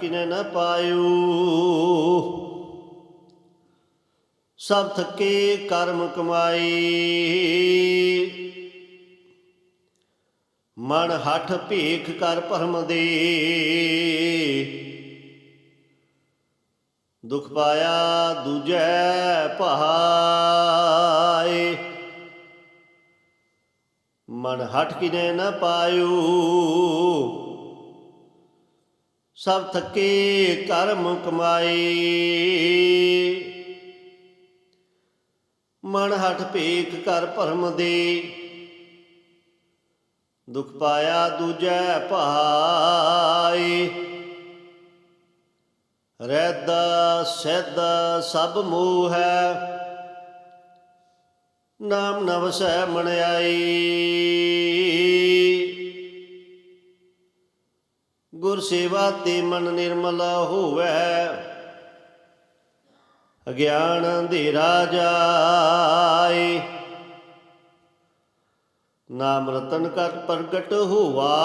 ਕਿਨੇ ਨ ਪਾਇਓ। ਸਭ ਥਕੇ ਕਰਮ ਕਮਾਈ ਮਨ ਹੱਠ ਭੇਖ ਕਰ ਭਰਮ ਦੇ। ਦੁਖ ਪਾਇਆ ਦੂਜੈ ਭਾਏ। ਮਨ ਹੱਠ ਕਿਨੇ ਨ ਪਾਇਓ। ਸਭ ਥੱਕੇ ਕਰਮ ਕਮਾਈ ਮਨ ਹਠ ਭੇਖ ਕਰ ਭਰਮ ਦੇ। ਦੁਖ ਪਾਇਆ ਦੂਜੈ ਭਾਈ ਰਹਿਦਾ ਸਹਿਦ ਸਭ ਮੋਹ ਹੈ। ਨਾਮ ਨਵਸੈ ਮਣਿਆਈ ਗੁਰ ਸੇਵਾ ਤੇ ਮਨ ਨਿਰਮਲ ਹੋਵੇ। ਅਗਿਆਨ ਅੰਧੇਰਾ ਜਾਏ। ਨਾਮ ਰਤਨ ਕਰ ਪ੍ਰਗਟ ਹੋਵਾ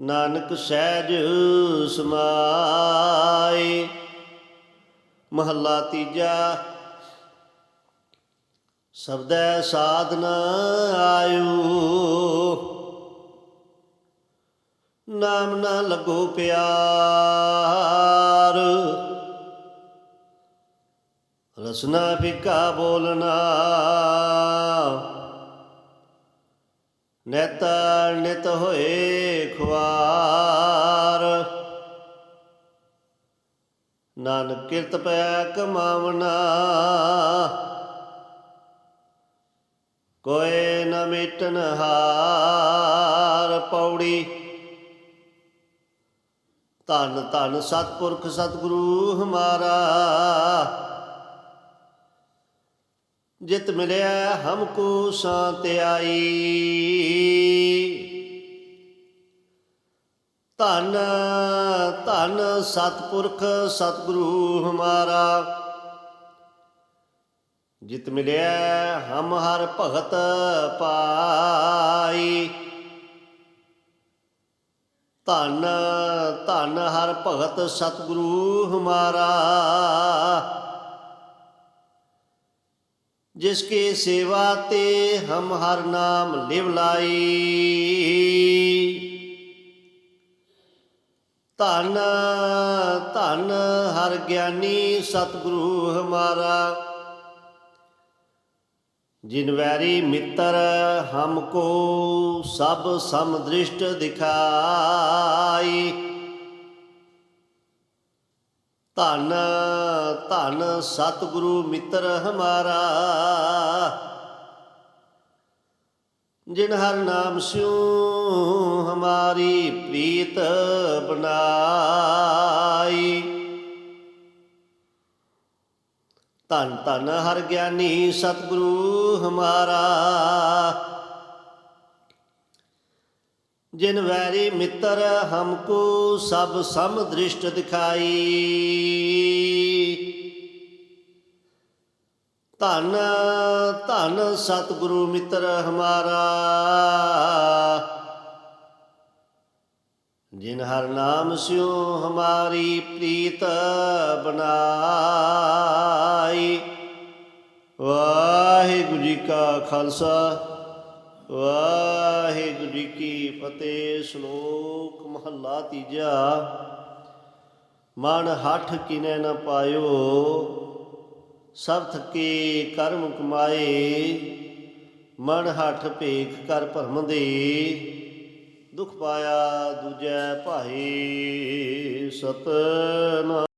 ਨਾਨਕ ਸਹਿਜ ਸਮਾਏ। ਮਹੱਲਾ ਤੀਜਾ। ਸਬਦੈ ਸਾਧਨ ਆਇਓ। ਨਾਮ ਨਾ ਲੱਗੋ ਪਿਆਰ। ਰਸਨਾ ਫਿਕਾ ਬੋਲਣਾ। ਨਿਤ ਨਿਤ ਹੋਏ ਖੁਆਰ। ਨਾਨਕ ਕਿਰਤ ਪੈ ਕਮਾਵਣਾ। ਕੋਏ ਨ ਮਿਟਨ ਹਾਰ। ਪੌੜੀ ਧੰਨ ਧੰਨ ਸਤਪੁਰਖ ਸਤਿਗੁਰੂ ਹਮਾਰਾ ਜਿਤ ਮਿਲਿਆ ਹਮਕੋ ਸ਼ਾਂਤ ਆਈ। ਧੰਨ ਧੰਨ ਸਤਪੁਰਖ ਸਤਿਗੁਰੂ ਹਮਾਰਾ ਜਿਤ ਮਿਲਿਆ ਹਮ ਹਰ ਭਗਤ ਪਾ ਧਨ ਧਨ ਹਰ ਭਗਤ ਸਤਿਗੁਰੂ ਹਮਾਰਾ। ਜਿਸ ਕੀ ਸੇਵਾ ਤੇ ਹਮ ਹਰ ਨਾਮ ਲਿਵ ਲਾਈ। ਧਨ ਧਨ ਹਰ ਗਿਆਨੀ ਸਤਿਗੁਰੂ ਹਮਾਰਾ। ਜਿਨਵੈਰੀ ਮਿੱਤਰ ਹਮਕੋ ਸਭ ਸਮਦ੍ਰਿਸ਼ਟ ਦਿਖਾਈ। ਧਨ ਧਨ ਸਤਿਗੁਰੂ ਮਿੱਤਰ ਹਮਾਰਾ, ਜਿਨ ਹਰ ਨਾਮ ਸਿਉ ਹਮਾਰੀ ਪ੍ਰੀਤ ਬਨਾਈ ਧੰਨ ਧੰਨ ਹਰ ਗਿਆਨੀ ਸਤਿਗੁਰੂ ਹਮਾਰਾ। ਜਿਨ ਵੈਰੀ ਮਿੱਤਰ ਹਮਕੋ ਸਭ ਸਮ ਦ੍ਰਿਸ਼ਟ ਦਿਖਾਈ। ਧੰਨ ਧੰਨ ਸਤਿਗੁਰੂ ਮਿੱਤਰ ਹਮਾਰਾ। ਜਿਨ ਹਰ ਨਾਮ ਸਿਉ ਹਮਾਰੀ ਪ੍ਰੀਤ ਬਨਾਈ ਵਾਹਿਗੁਰੂ ਜੀ ਕਾ ਖਾਲਸਾ, ਵਾਹਿਗੁਰੂ ਜੀ ਕੀ ਫਤਿਹ। ਸ਼ਲੋਕ ਮਹੱਲਾ ਤੀਜਾ, ਮਨ ਹੱਠ ਕਿਨੇ ਨਾ ਪਾਇਓ ਸਭ ਥਕੇ ਕਰਮ ਕਮਾਏ। ਮਨ ਹੱਠ ਭੇਖ ਕਰ ਭਰਮ ਦੇ ਦੁਖ ਪਾਇਆ ਦੂਜੈ ਭਾਈ ਸਤਨਾਮ।